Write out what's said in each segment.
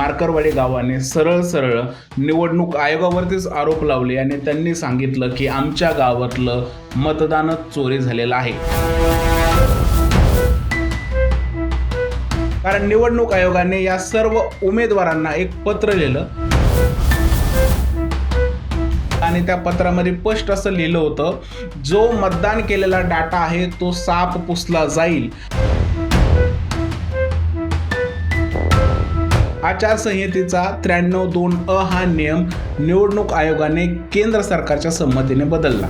मार्करवाडी गावाने सरळ सरळ निवडणूक आयोगावरतीच आरोप लावले आणि त्यांनी सांगितलं की आमच्या गावातलं मतदानच चोरी झालेलं आहे. कारण निवडणूक आयोगाने या सर्व उमेदवारांना एक पत्र लिहिलं. आणि त्या पत्रामध्ये स्पष्ट असं लिहिलं होतं जो मतदान केलेला डाटा आहे तो साफ पुसला जाईल. आचारसंहितेचा त्र्याण्णव दोन अ हा नियम निवडणूक आयोगाने केंद्र सरकारच्या संमतीने बदलला.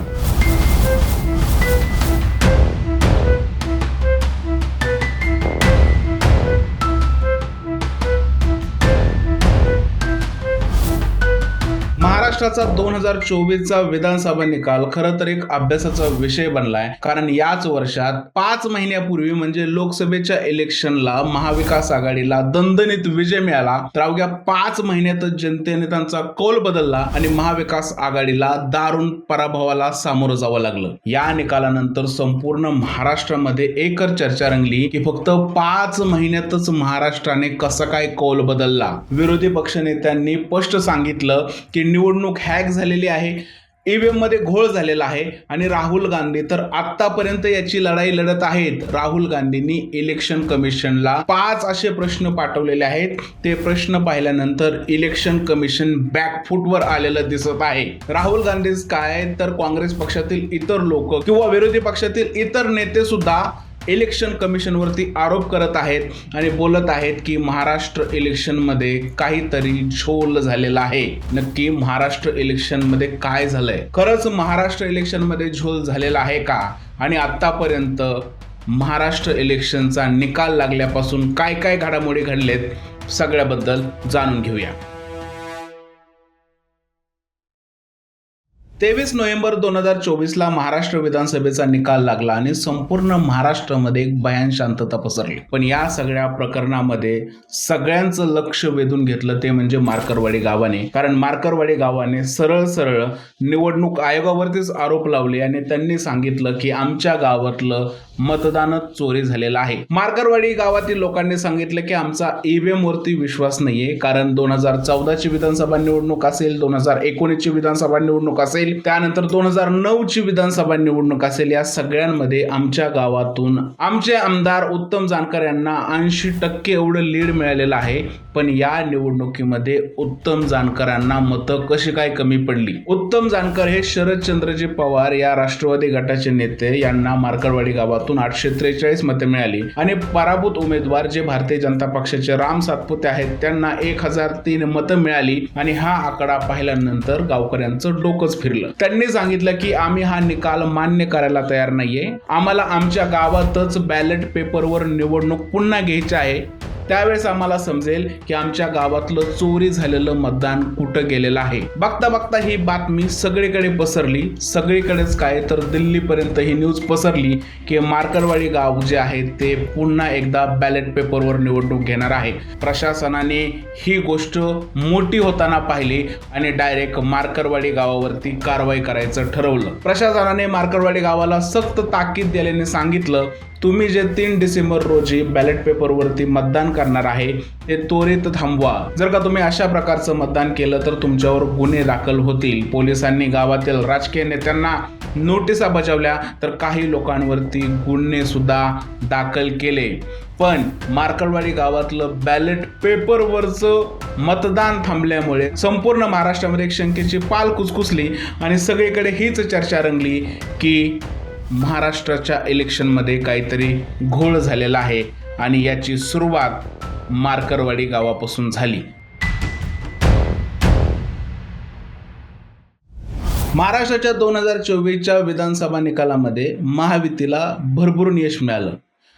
महाराष्ट्राचा दोन हजार चोवीसचा विधानसभा निकाल खरं तर एक अभ्यासाचा विषय बनलाय. कारण याच वर्षात पाच महिन्यापूर्वी म्हणजे लोकसभेच्या इलेक्शनला महाविकास आघाडीला दणदणीत विजय मिळाला. तर अवघ्या पाच महिन्यातच जनतेने त्यांचा कौल बदलला आणि महाविकास आघाडीला दारुण पराभवाला सामोरं जावं लागलं. या निकालानंतर संपूर्ण महाराष्ट्रामध्ये एकच चर्चा रंगली की फक्त पाच महिन्यातच महाराष्ट्राने कसा काय कौल बदलला? विरोधी पक्षनेत्यांनी स्पष्ट सांगितलं की निवडणूक हॅक झालेली आहे ईव्हीएममध्ये घोळ झालेला आहे आणि राहुल गांधी. तर आतापर्यंत याची लढाई लढत आहेत. राहुल गांधींनी इलेक्शन कमिशनला पाच असे प्रश्न पाठवलेले आहेत. ते प्रश्न पाहिल्यानंतर इलेक्शन कमिशन बॅकफुटवर आलेलं दिसत आहे. राहुल गांधीच काय? तर काँग्रेस पक्षातील इतर लोक किंवा विरोधी पक्षातील इतर नेते सुद्धा इलेक्शन कमिशनवरती आरोप करत आहेत आणि बोलत आहेत की महाराष्ट्र इलेक्शनमध्ये काहीतरी झोल झालेला आहे. नक्की महाराष्ट्र इलेक्शनमध्ये काय झालंय? खरंच महाराष्ट्र इलेक्शनमध्ये झोल झालेला आहे का? आणि आतापर्यंत महाराष्ट्र इलेक्शनचा निकाल लागल्यापासून काय काय घडामोडी घडलेत? सगळ्याबद्दल जाणून घेऊया. तेवीस नोव्हेंबर दोन हजार चोवीसला महाराष्ट्र विधानसभेचा निकाल लागला आणि संपूर्ण महाराष्ट्रामध्ये एक भयान शांतता पसरली. पण या सगळ्या प्रकरणामध्ये सगळ्यांचं लक्ष वेधून घेतलं ते म्हणजे मार्करवाडी गावाने. कारण मार्करवाडी गावाने सरळ सरळ निवडणूक आयोगावरतीच आरोप लावले आणि त्यांनी सांगितलं की आमच्या गावातलं मतदानच चोरी झालेलं आहे. मार्करवाडी गावातील लोकांनी सांगितलं की आमचा ईव्हीएम वरती विश्वास नाहीये. कारण दोन हजार चौदाची विधानसभा निवडणूक असेल दोन हजार एकोणीसची विधानसभा निवडणूक असेल त्यानंतर दोन हजार नऊ ची विधानसभा निवडणूक असेल. या सगळ्यांमध्ये आमच्या गावातून आमचे आमदार उत्तम जानकर यांना ऐंशी टक्के एवढं लीड मिळालेलं आहे. पण या निवडणुकीमध्ये उत्तम जानकरांना मतं कशी काय कमी पडली? उत्तम जानकर हे शरदचंद्रजी पवार या राष्ट्रवादी गटाचे नेते. यांना मार्करवाडी गावातून आठशे त्रेचाळीस मते मिळाली. आणि पराभूत उमेदवार जे भारतीय जनता पक्षाचे राम सातपुते आहेत त्यांना एक हजार तीन मतं मिळाली. आणि हा आकडा पाहिल्यानंतर गावकऱ्यांचं डोकंच फिरलं. त्यांनी सांगितलं की आम्ही हा निकाल मान्य करायला तयार नाहीये. आम्हाला आमच्या गावातच बॅलेट पेपरवर निवडणूक पुन्हा घ्यायची आहे. त्यावेळेस आम्हाला समजेल की आमच्या गावातलं चोरी झालेलं मतदान कुठं गेलेलं आहे. बघता बघता ही बातमी सगळीकडे पसरली. सगळीकडेच काय तर दिल्लीपर्यंत ही न्यूज पसरली की मार्करवाडी गाव जे आहे ते पुन्हा एकदा बॅलेट पेपरवर निवडणूक घेणार आहे. प्रशासनाने ही गोष्ट मोठी होताना पाहिली आणि डायरेक्ट मार्करवाडी गावावरती कारवाई करायचं ठरवलं. प्रशासनाने मार्करवाडी गावाला सक्त ताकीद दिल्याने सांगितलं तुम्ही जे तीन डिसेंबर रोजी बॅलेट पेपरवरती मतदान करणार आहे. ते त्वरित थांबवा. जर का तुम्ही अशा प्रकारचं मतदान केलं तर तुमच्यावर गुन्हे दाखल होतील. पोलिसांनी गावातील राजकीय नेत्यांना नोटिसा बजावल्या तर काही लोकांवरती गुन्हे सुद्धा दाखल केले. पण मार्कळवाडी गावातलं बॅलेट पेपरवरचं मतदान थांबल्यामुळे संपूर्ण महाराष्ट्रामध्ये एक शंकेची पाल कुसकुसली आणि सगळीकडे हीच चर्चा रंगली की महाराष्ट्राच्या इलेक्शनमध्ये काहीतरी घोळ झालेला आहे. आणि याची सुरुवात मार्करवाडी गावापासून झाली. महाराष्ट्राच्या दोन हजार चोवीसच्या विधानसभा निकालामध्ये महायुतीला भरभरून यश मिळालं.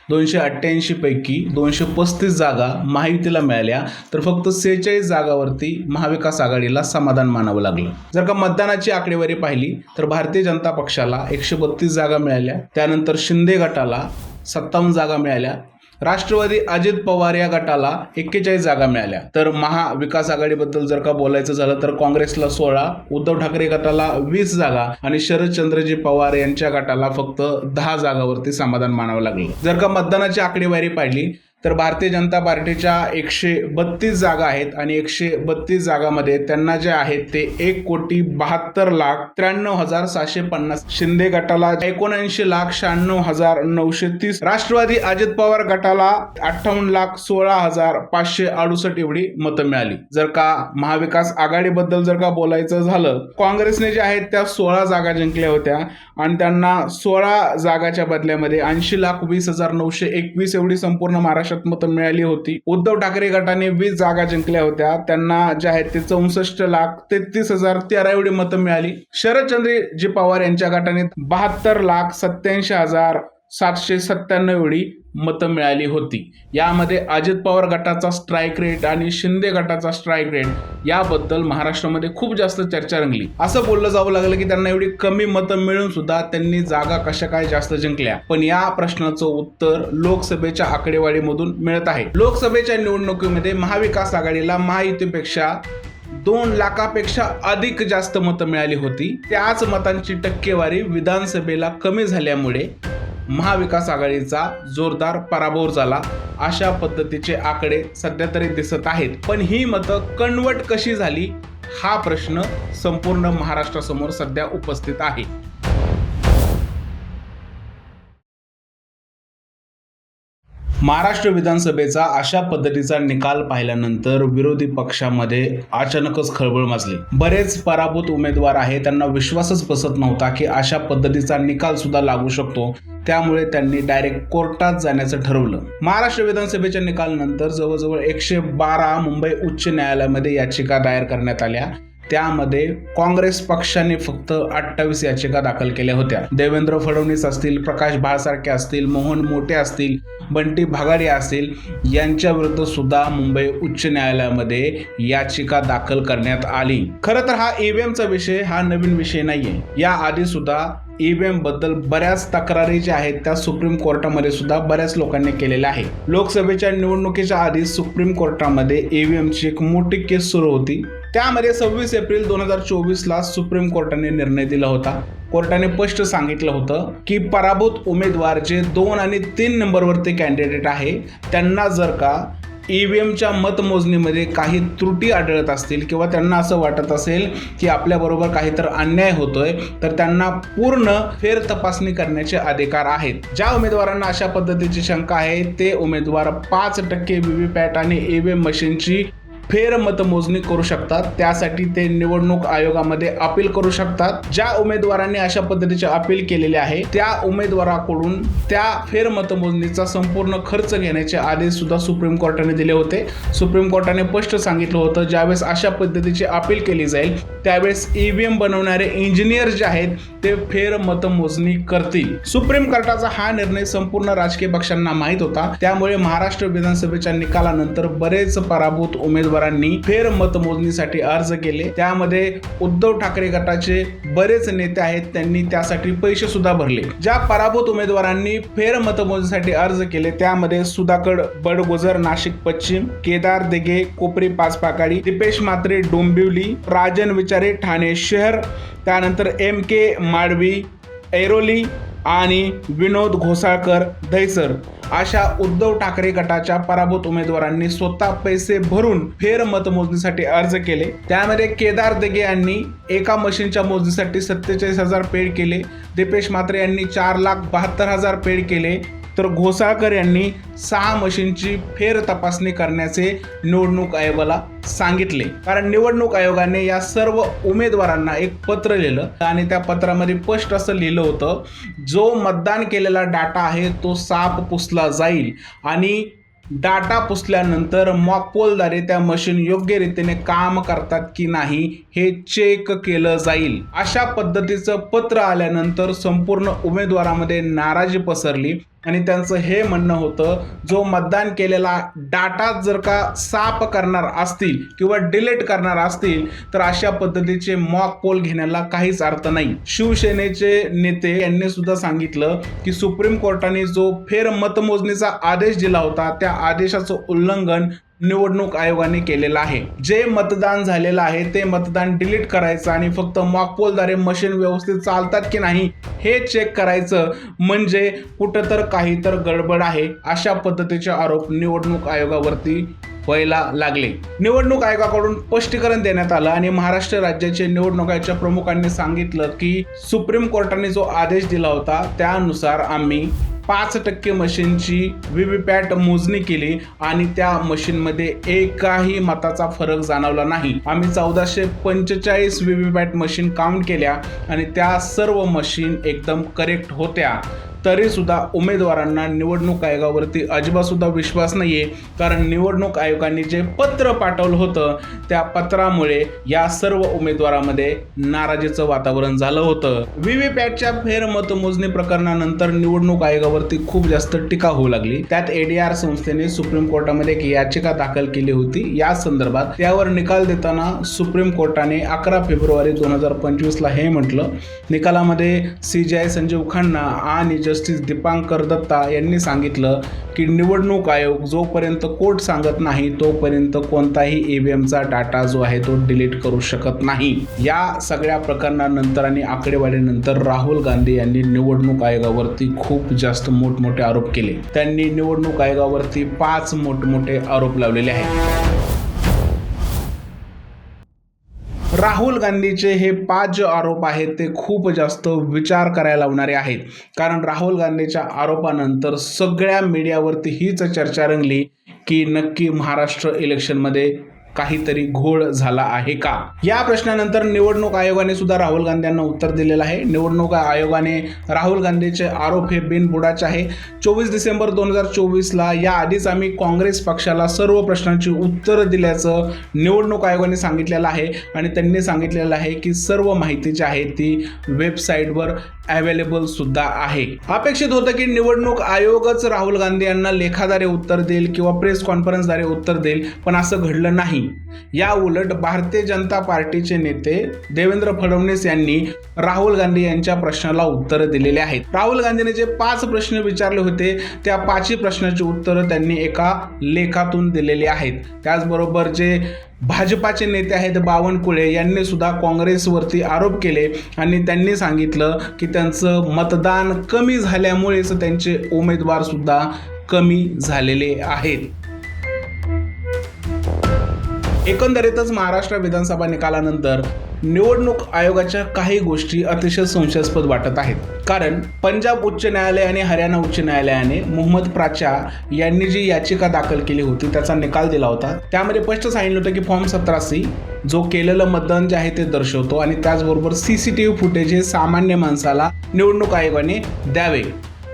दोनशे अठ्ठ्याऐंशी पैकी दोनशे पस्तीस जागा महायुतीला मिळाल्या तर फक्त सेहेचाळीस जागावरती महाविकास आघाडीला समाधान मानावं लागलं. जर का मतदानाची आकडेवारी पाहिली तर भारतीय जनता पक्षाला एकशे बत्तीस जागा मिळाल्या त्यानंतर शिंदे गटाला सत्तावन्न जागा मिळाल्या राष्ट्रवादी अजित पवार या गटाला एक्केचाळीस जागा मिळाल्या. तर महाविकास आघाडीबद्दल जर का बोलायचं झालं तर काँग्रेसला सोळा उद्धव ठाकरे गटाला वीस जागा आणि शरदचंद्रजी पवार यांच्या गटाला फक्त दहा जागावरती समाधान मानावं लागलं. जर का मतदानाची आकडेवारी पाहिली तर भारतीय जनता पार्टीच्या एकशे बत्तीस जागा आहेत आणि एकशे बत्तीस जागामध्ये त्यांना जे आहेत ते एक कोटी बहात्तर लाख त्र्याण्णव हजार सहाशे पन्नास शिंदे गटाला एकोणऐंशी लाख शहाण्णव हजार नऊशे तीस राष्ट्रवादी अजित पवार गटाला अठ्ठावन्न लाख सोळा हजार पाचशे अडुसष्ट एवढी मतं मिळाली. जर का महाविकास आघाडीबद्दल जर का बोलायचं झालं काँग्रेसने जे आहेत त्या सोळा जागा जिंकल्या होत्या आणि त्यांना सोळा जागाच्या बदल्यामध्ये ऐंशी लाख वीस हजार नऊशे एकवीस एवढी संपूर्ण महाराष्ट्र महाराष्ट्रात मतं मिळाली होती. उद्धव ठाकरे गटाने वीस जागा जिंकल्या होत्या. त्यांना जे आहेत ते चौसष्ट लाख तेहतीस हजार तेरा एवढी मतं मिळाली. शरदचंद्रजी पवार यांच्या गटाने बहात्तर लाख सत्याऐंशी हजार सातशे सत्त्याण्णव एवढी मतं मिळाली होती. यामध्ये अजित पवार गटाचा स्ट्राईक रेट आणि शिंदे गटाचा स्ट्राईक रेट याबद्दल महाराष्ट्रामध्ये खूप जास्त चर्चा रंगली. असं बोललं जावं लागलं की त्यांना एवढी कमी मतं मिळून सुद्धा त्यांनी जागा कशा काय जास्त जिंकल्या. पण या प्रश्नाचं उत्तर लोकसभेच्या आकडेवारीमधून मिळत आहे. लोकसभेच्या निवडणुकीमध्ये महाविकास आघाडीला महायुतीपेक्षा दोन लाखापेक्षा अधिक जास्त मतं मिळाली होती. त्याच मतांची टक्केवारी विधानसभेला कमी झाल्यामुळे महाविकास आघाडीचा जोरदार पराभव झाला. अशा पद्धतीचे आकडे सध्या तरी दिसत आहेत. पण ही मतं कन्वर्ट कशी झाली? हा प्रश्न संपूर्ण महाराष्ट्रासमोर सध्या उपस्थित आहे. महाराष्ट्र विधानसभेचा अशा पद्धतीचा निकाल पाहिल्यानंतर विरोधी पक्षामध्ये अचानकच खळबळ माजली बरेच पराभूत उमेदवार आहे त्यांना विश्वासच बसत नव्हता की अशा पद्धतीचा निकाल सुद्धा लागू शकतो. त्यामुळे त्यांनी डायरेक्ट कोर्टात जाण्याचं ठरवलं. महाराष्ट्र विधानसभेच्या निकालानंतर जवळजवळ एकशे बारा मुंबई उच्च न्यायालयामध्ये याचिका दायर करण्यात आल्या. त्यामध्ये काँग्रेस पक्षाने फक्त अठ्ठावीस याचिका दाखल केल्या होत्या. देवेंद्र फडणवीस असतील प्रकाश भाळसारखे असतील मोहन मोठे असतील बंटी भागाडे असतील यांच्या विरुद्ध सुद्धा मुंबई उच्च न्यायालयामध्ये याचिका दाखल करण्यात आली. खरं तर हा ईव्हीएमचा विषय हा नवीन विषय नाहीये. या आधी सुद्धा ईव्हीएमबद्दल बऱ्याच तक्रारी ज्या आहेत त्या सुप्रीम कोर्टामध्ये सुद्धा बऱ्याच लोकांनी केलेल्या आहे लोकसभेच्या निवडणुकीच्या आधी सुप्रीम कोर्टामध्ये ईव्हीएमची एक मोठी केस सुरू होती. त्यामध्ये सव्वीस एप्रिल दोन हजार चोवीसला सुप्रीम कोर्टाने निर्णय दिला होता. कोर्टाने स्पष्ट सांगितलं होतं की पराभूत उमेदवार जे दोन आणि तीन नंबरवरती कॅन्डिडेट आहे त्यांना जर का ईव्हीएमच्या मतमोजणीमध्ये काही त्रुटी आढळत असतील किंवा त्यांना असं वाटत असेल की आपल्याबरोबर काहीतरी अन्याय होतोय तर त्यांना पूर्ण फेर तपासणी करण्याचे अधिकार आहेत. ज्या उमेदवारांना अशा पद्धतीची शंका आहे ते उमेदवार पाच टक्के व्हीव्हीपॅट आणि ईव्हीएम मशीनची फेर मतमोजणी करू शकतात. त्यासाठी ते निवडणूक आयोगामध्ये अपील करू शकतात. ज्या उमेदवारांनी अशा पद्धतीचे अपील केलेले आहे त्या उमेदवाराकडून त्या फेर मतमोजणीचा संपूर्ण खर्च घेण्याचे आदेश सुद्धा सुप्रीम कोर्टाने दिले होते. सुप्रीम कोर्टाने स्पष्ट सांगितलं होतं ज्यावेळेस अशा पद्धतीची अपील केली जाईल त्यावेळेस ईव्हीएम बनवणारे इंजिनियर जे आहेत ते फेर मतमोजणी करतील. सुप्रीम कोर्टाचा हा निर्णय संपूर्ण राजकीय पक्षांना माहीत होता. त्यामुळे महाराष्ट्र विधानसभेच्या निकालानंतर बरेच पराभूत उमेदवारांनी फेर मतमोजणीसाठी अर्ज केले. त्यामध्ये उद्धव ठाकरे गटाचे बरेच नेते आहेत त्यांनी त्यासाठी पैसे सुद्धा भरले. ज्या पराभूत उमेदवारांनी फेर मतमोजणीसाठी अर्ज केले त्यामध्ये सुधाकड बडगुजर नाशिक पश्चिम केदार देगे कोपरी पाचपाकाडी दीपेश मात्रे डोंबिवली राजन विचारे ठाणे शहर त्यानंतर एम के माडवी ऐरोली आणि विनोद घोसाळकर दहिसर अशा उद्धव ठाकरे गटाच्या पराभूत उमेदवारांनी स्वतः पैसे भरून फेर मतमोजणीसाठी अर्ज केले. त्यामध्ये केदार दगे यांनी एका मशीनच्या मोजणीसाठी सत्तेचाळीस हजार पेड केले. दीपेश मात्रे यांनी चार लाख बहात्तर हजार पेड केले. तर घोसाळकर यांनी सहा मशीनची फेर तपासणी करण्याचे निवडणूक आयोगाला सांगितले. कारण निवडणूक आयोगाने या सर्व उमेदवारांना एक पत्र लिहिलं आणि त्या पत्रामध्ये स्पष्ट असं लिहिलं होतं जो मतदान केलेला डाटा आहे तो साफ पुसला जाईल आणि डाटा पुसल्यानंतर मॉकपोलद्वारे त्या मशीन योग्य रीतीने काम करतात की नाही हे चेक केलं जाईल. अशा पद्धतीचं पत्र आल्यानंतर संपूर्ण उमेदवारामध्ये नाराजी पसरली. आणि त्यांचं हे म्हणणं होतं जो मतदान केलेला डाटा जर का साफ करणार असतील किंवा डिलीट करणार असतील तर अशा पद्धतीचे मॉक पोल घेण्याला काहीच अर्थ नाही. शिवसेनेचे नेते यांनी सुद्धा सांगितलं की सुप्रीम कोर्टाने जो फेर मतमोजणीचा आदेश दिला होता त्या आदेशाचं उल्लंघन निवडणूक आयोगाने केलेला आहे. जे मतदान झालेलं आहे ते मतदान डिलीट करायचं आणि फक्त मॉकपोलद्वारे मशीन व्यवस्थित चालतात की नाही हे चेक करायचं म्हणजे कुठं तर काही तर गडबड आहे अशा पद्धतीचे आरोप निवडणूक आयोगावरती व्हायला लागले. निवडणूक आयोगाकडून स्पष्टीकरण देण्यात आलं आणि महाराष्ट्र राज्याचे निवडणूक आयोगाच्या प्रमुखांनी सांगितलं की सुप्रीम कोर्टाने जो आदेश दिला होता त्यानुसार आम्ही पाच टक्के मशीनची व्हीव्हीपॅट मोजणी केली आणि त्या मशीनमध्ये एकाही मताचा फरक जाणवला नाही. आम्ही चौदाशे पंचेचाळीस व्हीव्हीपॅट मशीन काउंट केल्या आणि त्या सर्व मशीन एकदम करेक्ट होत्या. तरीसुद्धा उमेदवारांना निवडणूक आयोगावरती अजिबातसुद्धा विश्वास नाही आहे कारण निवडणूक आयोगाने जे पत्र पाठवलं होतं त्या पत्रामुळे या सर्व उमेदवारामध्ये नाराजीचं वातावरण झालं होतं. व्हीव्हीपॅटच्या फेरमतमोजणी प्रकरणानंतर निवडणूक आयोगावरती खूप जास्त टीका होऊ लागली. त्यात एडीआर संस्थेने सुप्रीम कोर्टामध्ये एक याचिका दाखल केली होती. या संदर्भात त्यावर निकाल देताना सुप्रीम कोर्टाने अकरा फेब्रुवारी दोन हजार पंचवीसला हे म्हटलं निकालामध्ये C J I Sanjiv Khanna आणि जस्टिस दीपांकर दत्ता यांनी सांगितलं की निवडणूक आयोग जोपर्यंत कोर्ट सांगत नाही तोपर्यंत कोणताही ईव्हीएमचा डाटा जो आहे तो डिलीट करू शकत नाही. या सगळ्या प्रकरणानंतर आणि आकडेवारीनंतर राहुल गांधी यांनी निवडणूक आयोगावरती खूप जास्त मोठमोठे आरोप केले. त्यांनी निवडणूक आयोगावरती पाच मोठमोठे आरोप लावलेले आहेत. राहुल गांधीचे हे पाच जे आरोप आहेत ते खूप जास्त विचार करायला लावणारे आहेत. कारण राहुल गांधीच्या आरोपानंतर सगळ्या मीडियावरती हीच चर्चा रंगली की नक्की महाराष्ट्र इलेक्शनमध्ये काहीतरी घोळ झाला आहे का? या प्रश्नानंतर निवडणूक आयोगाने सुद्धा राहुल गांधी यांना उत्तर दिलेलं आहे. निवडणूक आयोगाने राहुल गांधीचे आरोप हे बिनबुडाचे आहे. चोवीस डिसेंबर दोन हजार चोवीसला या आधीच आम्ही काँग्रेस पक्षाला सर्व प्रश्नांची उत्तरं दिल्याचं निवडणूक आयोगाने सांगितलेलं आहे. आणि त्यांनी सांगितलेलं आहे की सर्व माहिती जी आहे ती वेबसाईटवर अवेलेबल सुद्धा आहे. अपेक्षित होतं की निवडणूक आयोगच राहुल गांधी यांना लेखाद्वारे उत्तर देईल किंवा प्रेस कॉन्फरन्सद्वारे उत्तर देईल पण असं घडलं नाही. या उलट भारतीय जनता पार्टीचे नेते देवेंद्र फडणवीस यांनी राहुल गांधी यांच्या प्रश्नाला उत्तरं दिलेले आहेत. राहुल गांधीने जे पाच प्रश्न विचारले होते त्या पाचही प्रश्नाची उत्तरं त्यांनी एका लेखातून दिलेली आहेत. त्याचबरोबर जे भाजपाचे नेते आहेत बावनकुळे यांनी सुद्धा काँग्रेसवरती आरोप केले आणि त्यांनी सांगितलं की त्यांचं मतदान कमी झाल्यामुळेच त्यांचे उमेदवारसुद्धा कमी झालेले आहेत. एकंदरीतच महाराष्ट्र विधानसभा निकालानंतर निवडणूक आयोगाच्या काही गोष्टी अतिशय संशयास्पद वाटत आहेत. कारण पंजाब उच्च न्यायालय आणि हरियाणा उच्च न्यायालयाने मोहम्मद प्राचा यांनी जी याचिका दाखल केली होती त्याचा निकाल दिला होता. त्यामध्ये स्पष्ट सांगितलं होतं की फॉर्म सतरा सी जो केलेलं मतदान जे आहे ते दर्शवतो आणि त्याचबरोबर C C T V footage हे सामान्य माणसाला निवडणूक आयोगाने द्यावे.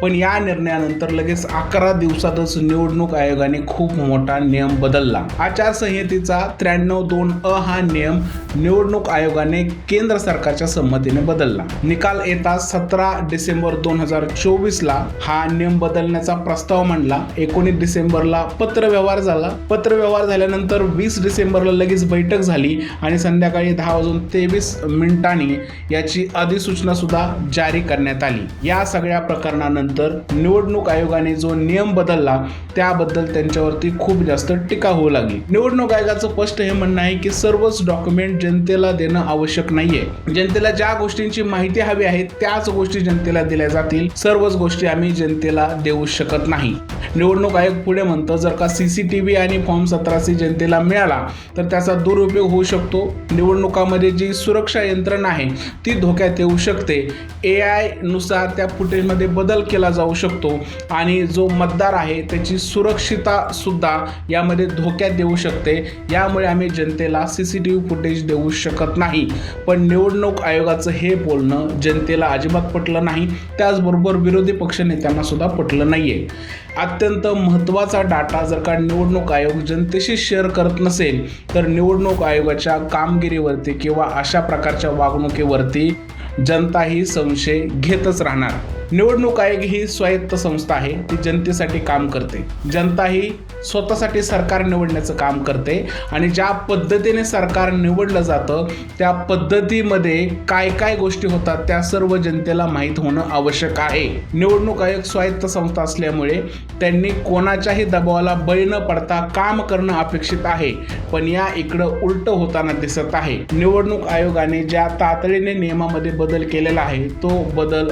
पण या निर्णयानंतर लगेच अकरा दिवसातच निवडणूक आयोगाने खूप मोठा नियम बदलला. आचारसंहितेचा त्र्याण्णव दोन अ हा नियम निवडणूक आयोगाने केंद्र सरकारच्या संमतीने बदलला. निकाल येता सतरा डिसेंबर दोन हजार चोवीसला हा नियम बदलण्याचा प्रस्ताव मांडला. एकोणीस डिसेंबरला पत्रव्यवहार झाला. पत्रव्यवहार झाल्यानंतर वीस डिसेंबरला लगेच बैठक झाली आणि संध्याकाळी दहा वाजून तेवीस मिनिटांनी याची अधिसूचना सुद्धा जारी करण्यात आली. या सगळ्या प्रकरणानंतर निवडणूक आयोगाने जो नियम बदलला त्याबद्दल त्यांच्यावरती खूप जास्त टीका होऊ लागली. निवडणूक आयोगाचं स्पष्ट हे म्हणणं आहे की सर्वच डॉक्युमेंट जनतेला देणं आवश्यक नाहीये. जनतेला ज्या गोष्टींची माहिती हवी आहे त्याच गोष्टी जनतेला दिल्या जातील. सर्वच गोष्टी आम्ही जनतेला देऊ शकत नाही. निवडणूक आयोग पुढे म्हणतं जर का सीसीटीव्ही आणि फॉर्म सतरासी जनतेला मिळाला तर त्याचा दुरुपयोग होऊ शकतो. निवडणुकामध्ये जी सुरक्षा यंत्रणा आहे ती धोक्यात येऊ शकते. ए आयनुसार त्या फुटेजमध्ये बदल केला जाऊ शकतो. आणि जो मतदार आहे त्याची सुरक्षिता सुद्धा यामध्ये धोक्यात देऊ शकते. यामुळे आम्ही जनतेला C C T V footage देऊ शकत नाही. पण निवडणूक आयोगाचं हे बोलणं जनतेला अजिबात पटलं नाही. त्याचबरोबर विरोधी पक्षनेत्यांना सुद्धा पटलं नाही आहे अत्यंत महत्त्वाचा डाटा जर का निवडणूक आयोग जनतेशी शेअर करत नसेल तर निवडणूक आयोगाच्या कामगिरीवरती किंवा अशा प्रकारच्या वागणुकीवरती जनता ही संशय घेतच राहणार. निवडणूक आयोग ही स्वायत्त संस्था आहे. ती जनतेसाठी काम करते. जनता ही स्वतःसाठी सरकार निवडण्याचं काम करते आणि ज्या पद्धतीने सरकार निवडलं जातं त्या पद्धतीमध्ये काय काय गोष्टी होतात त्या सर्व जनतेला माहीत होणं आवश्यक आहे. निवडणूक आयोग स्वायत्त संस्था असल्यामुळे त्यांनी कोणाच्याही दबावाला बळी न पडता काम करणं अपेक्षित आहे. पण या इकडं उलट होताना दिसत आहे. निवडणूक आयोगाने ज्या तातडीने नियमामध्ये बदल केलेला आहे तो बदल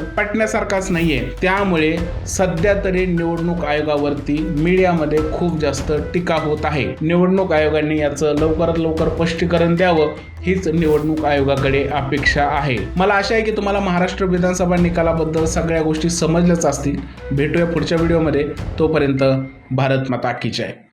नाही नाहीये. त्यामुळे सध्या तरी निवडणूक आयोगावरती मीडियामध्ये खूप जास्त टीका होत आहे. निवडणूक आयोगाने याचं लवकरात लवकर स्पष्टीकरण द्यावं हीच निवडणूक आयोगाकडे अपेक्षा आहे. मला आशा आहे की तुम्हाला महाराष्ट्र विधानसभा निकालाबद्दल सगळ्या गोष्टी समजल्याच असतील. भेटूया पुढच्या व्हिडिओमध्ये. तोपर्यंत भारत माता की जय.